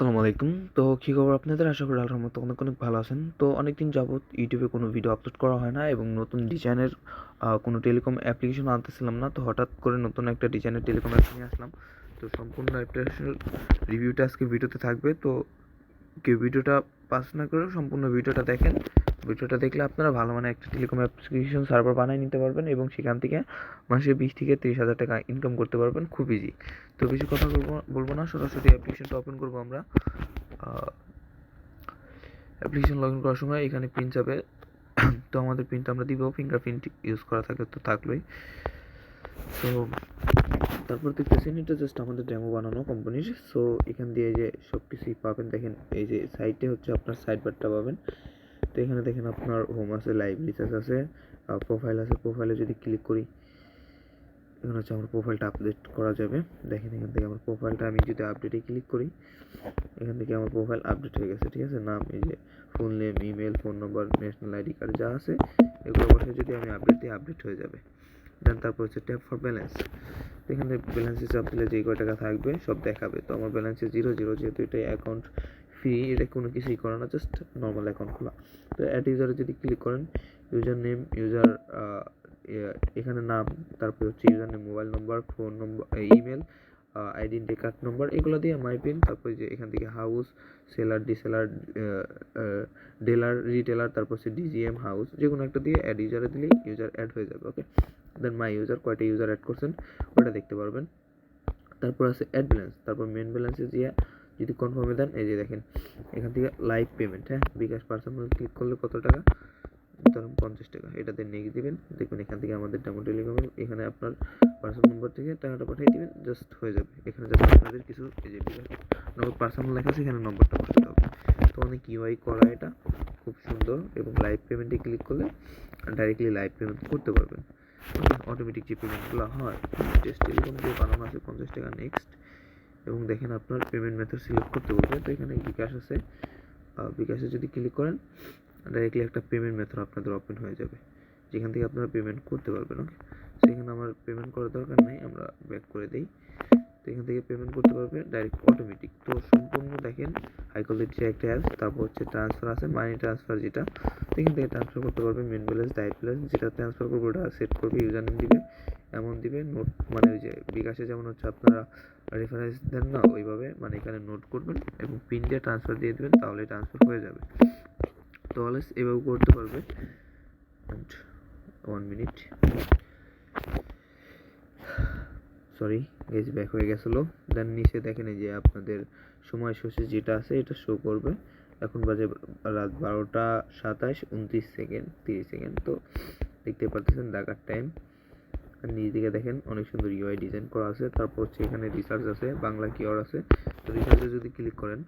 আসসালামু আলাইকুম। তো কী খবর আপনাদের? আশা করি আল্লাহর মতো অনেক অনেক ভালো আছেন। তো অনেক দিন যাবত ইউটিউবে কোনো ভিডিও আপলোড করা হয় না এবং নতুন ডিজাইনের কোনো টেলিকম অ্যাপ্লিকেশন আনতেছিলাম না। তো হঠাৎ করে নতুন একটা ডিজাইনের টেলিকম অ্যাপ নিয়ে আসলাম। তো সম্পূর্ণ অ্যাপ্লিকেশন রিভিউটা আজকে ভিডিওতে থাকবে। তো কেউ ভিডিওটা পাস না করে সম্পূর্ণ ভিডিওটা দেখেন। ভিডিওটা দেখলে আপনারা ভালো মানে একটা টেলিকম অ্যাপ্লিকেশন সার্ভার বানিয়ে নিতে পারবেন এবং সেখান থেকে মাসে বিশ থেকে তিরিশ হাজার টাকা ইনকাম করতে পারবেন। খুব ইজি তো বেশি কথা বলব বলব না, সরাসরি অ্যাপ্লিকেশনটা ওপেন করব আমরা। অ্যাপ্লিকেশন লগ ইন করার সময় এখানে পিন যাবে তো আমাদের পিনটা আমরা দিব। ফিঙ্গারপ্রিন্ট ইউজ করা থাকে, তো থাকলোই। সো তারপর দেখতেছেন এটা জাস্ট আমাদের ডেমো বানানো কোম্পানির সো এখান দিয়ে যে সব কিছুই পাবেন। দেখেন, এই যে সাইটে হচ্ছে আপনার সাইড বারটা পাবেন। তো এখানে দেখেন আপনার হোম আছে লাইভ রিচার্জ আছে প্রোফাইল আছে। প্রোফাইলে যদি ক্লিক করি, এখানে হচ্ছে আমার প্রোফাইলটা আপডেট করা যাবে। দেখেন, এখান থেকে আমার প্রোফাইলটা আমি যদি আপডেটে ক্লিক করি, এখান থেকে আমার প্রোফাইল আপডেট হয়ে গেছে, ঠিক আছে? নাম, এই যে full name email phone number national ID card যা আছে, এগুলো বসে যদি আমি আপডেট দিই আপডেট হয়ে যাবে। দেন তারপর হচ্ছে ট্যাপ ফর ব্যালেন্স এখানে ব্যালেন্সে চাপ দিলে যে কয় টাকা থাকবে, সব দেখাবে। তো আমার ব্যালেন্সে জিরো জিরো যেহেতু এটা অ্যাকাউন্ট ফি এটা কোনো কিছুই করে না জাস্ট নর্মাল অ্যাকাউন্ট খোলা। তো অ্যাড ইউজারে যদি ক্লিক করেন ইউজার নেম ইউজার এখানে নাম, তারপর হচ্ছে user name mobile number phone number email identity card number এগুলো দিয়ে মাই পিন তারপরে যে এখান থেকে হাউস সেলার ডিসেলার ডিলার রিটেলার তারপর হচ্ছে ডিজিএম হাউস যে কোনো একটা দিয়ে অ্যাড ইউজারে দিলেই ইউজার অ্যাড হয়ে যাবে ওকে দেন মাই ইউজার কয়টা ইউজার অ্যাড করছেন, ওটা দেখতে পারবেন। তারপর আছে অ্যাড ব্যালেন্স তারপর মেন ব্যালেন্সে দিয়ে যদি কনফার্মে দেন, এই যে দেখেন, এখান থেকে লাইভ পেমেন্ট হ্যাঁ? বিকাশ পার্সোনাল ক্লিক করলে কত টাকা? ধরুন পঞ্চাশ টাকা এটাতে নেক্সট দিবেন, দেখবেন এখান থেকে আমাদের ডেমো টেলিকমের এখানে আপনার পার্সোনাল নম্বর থেকে টাকাটা পাঠিয়ে দিবেন জাস্ট হয়ে যাবে। এখানে জাস্ট আপনাদের কিছু নম্বর পার্সোনাল লেখা আছে, এখানে নম্বরটা বসাতে হবে। তো অনেক ইউআই করা এটা, খুব সুন্দর এবং লাইভ পেমেন্টে ক্লিক করলে ডাইরেক্টলি লাইভ পেমেন্ট করতে পারবেন। অটোমেটিক যে পেমেন্টগুলো হয় টেস্ট টেলিকম দিয়ে বানানো আছে পঞ্চাশ টাকা নেক্সট এবং দেখেন আপনার পেমেন্ট মেথড সিলেক্ট করতে বলবে, তো এখানে বিকাশ আছে। বিকাশে যদি ক্লিক করেন ডাইরেক্টলি একটা পেমেন্ট মেথড আপনাদের ওপেন হয়ে যাবে। যেখান থেকে আপনারা পেমেন্ট করতে পারবেন ওকে সেখানে আমার পেমেন্ট করার দরকার নেই, আমরা ব্যাক করে দিই। তো, এখান থেকে পেমেন্ট করতে পারবে ডাইরেক্ট অটোমেটিক তো, সম্পূর্ণ দেখেন হাই কোয়ালিটির একটা অ্যাপ তারপর হচ্ছে ট্রান্সফার আছে মানি ট্রান্সফার যেটা। তো, এখান থেকে ট্রান্সফার করতে পারবে মেন ব্যালেন্স ডাইট ব্যালেন্স যেটা ট্রান্সফার করবে ওটা সেট করবে ইউজার নেম দিবে এমন দিবে নোট মানে ওই যে বিকাশে যেমন হচ্ছে আপনারা রেফারেন্স দেন না, ওইভাবে মানে এখানে নোট করবেন এবং পিন দিয়ে ট্রান্সফার দিয়ে দেবেন, তাহলে ট্রান্সফার হয়ে যাবে। তো এভাবে করতে পারবে। ওয়ান মিনিট সরি গেজ ব্যাক হয়ে গেছিল। দেন নিচে দেখেন যে আপনাদের সময় সূচি যেটা আছে, এটা শো করবে। এখন বাজে রাত বারোটা সাতাশ, উনত্রিশ সেকেন্ড তিরিশ সেকেন্ড তো দেখতে পারতেছেন ঢাকার টাইম আর নিচ দিকে দেখেন অনেক সুন্দর ইউআই ডিজাইন করা আছে। তারপর হচ্ছে এখানে রিসার্চ আছে বাংলা কিওর আছে। তো রিসার্চে যদি ক্লিক করেন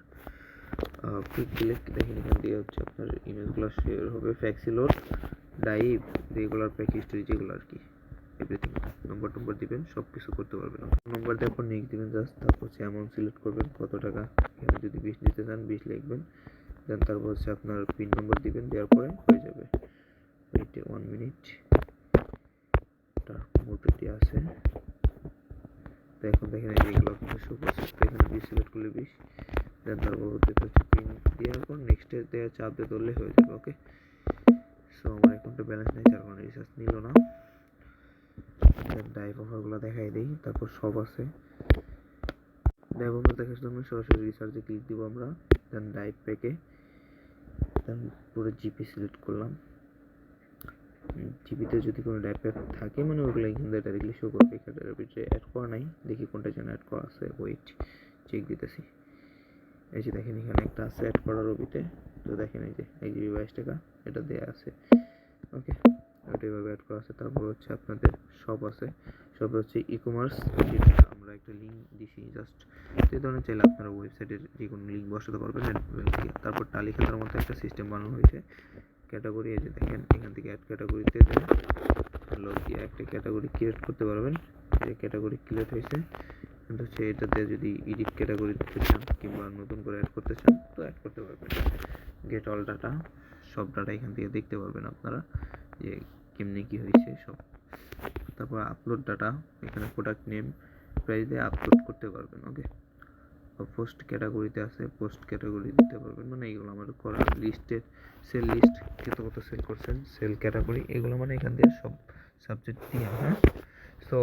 কুইক দেখেন, এখান দিয়ে হচ্ছে আপনার ইমেজগুলো শেয়ার হবে ফ্যাক্সিলোড ডাইভ রেগুলার প্যাক হিস্ট্রি যেগুলো আর কি। এভরিথিং নম্বর টম্বর দিবেন সব কিছু করতে পারবেন। নম্বর দেওয়ার পর নেক্সট দিবেন জাস্ট তারপর হচ্ছে অ্যামাউন্ট সিলেক্ট করবেন, কত টাকা, এখানে যদি বিশ দিতে চান, বিশ লিখবেন। দেন তারপর হচ্ছে আপনার পিন নম্বর দিবেন, দেওয়ার পরে হয়ে যাবে। ওয়েট ওয়ান মিনিট মোটরটি আছে। তো এখন দেখেন, এই যেগুলো আপনার করছে এখানে বিশ সিলেক্ট করলে বিশ। দেন তার হচ্ছে পিন দেওয়ার পর নেক্সটে দেওয়া চাপ দিয়ে ধরলে হয়ে যাবে ওকে সো আমার অ্যাকাউন্টে ব্যালেন্স নেই যার কারণে রিচার্জ নিল না। দেন অফারগুলো দেখাই দিই, তারপর সব আছে। ডাইভ অফার দেখার জন্য সরাসরি রিচার্জে ক্লিক দিব আমরা। দেন ডাইভ প্যাকে দেন পুরো জিপি সিলেক্ট করলাম। জিপিতে যদি কোনো ডাইভ প্যাক থাকে মানে ওগুলো এখান ডাইরেক্টলি শো করবে। ভিতরে অ্যাড করা নাই, দেখি কোনটা যেন অ্যাড করা আছে ওয়েট চেক দিতেছি। এই যে দেখেন, এখানে একটা আছে অ্যাড করার রবিতে। তো দেখেন এই যে, এই জিবি বাইশ টাকা, এটা দেওয়া আছে। ওকে ওটা এভাবে অ্যাড করা আছে। তারপর হচ্ছে আপনাদের শপ আছে। শপে হচ্ছে ই কমার্স আমরা একটা লিঙ্ক দিছি জাস্ট এই ধরনের চাইলে আপনারা ওয়েবসাইটের যে কোনো লিঙ্ক বসাতে পারবেন। তারপর টালি খাতার মতো একটা সিস্টেম বানানো হয়েছে। ক্যাটাগরি এই যে দেখেন, এখান থেকে অ্যাড ক্যাটাগরিতে লগ দিয়ে একটা ক্যাটাগরি ক্রিয়েট করতে পারবেন। এই যে ক্যাটাগরি ক্রিয়েট হয়েছে। কিন্তু হচ্ছে এটাতে যদি এডিট ক্যাটাগরি দিতে চান কিংবা নতুন করে অ্যাড করতে চান, তো অ্যাড করতে পারবেন। গেট অল ডাটা সব ডাটা এখান থেকে দেখতে পারবেন আপনারা যে কেমনি কী হয়েছে সব। তারপর আপলোড ডাটা এখানে প্রোডাক্ট নেম প্রাইস দিয়ে আপলোড করতে পারবেন ওকে পোস্ট ক্যাটাগরিতে আছে পোস্ট ক্যাটাগরি দিতে পারবেন। মানে এগুলো আমার করা লিস্টের সেল লিস্ট কত কত সেল করছেন সেল ক্যাটাগরি এগুলো মানে এখান দিয়ে সব সাবজেক্ট দিয়ে হ্যাঁ? সো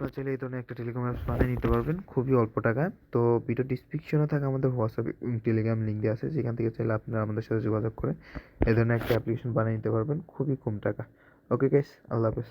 আপনারা চাইলে এই ধরনের একটা টেলিগ্রাম অ্যাপস বানিয়ে নিতে পারবেন, খুবই অল্প টাকায়। তো ভিডিও ডিসক্রিপশনে থাকা আমাদের হোয়াটসঅ্যাপ টেলিগ্রাম লিঙ্ক দেওয়া আছে, যেখান থেকে চাইলে আপনারা আমাদের সাথে যোগাযোগ করে এই ধরনের একটা অ্যাপ্লিকেশন বানিয়ে নিতে পারবেন, খুবই কম টাকা। ওকে গাইস আল্লাহ হাফেজ।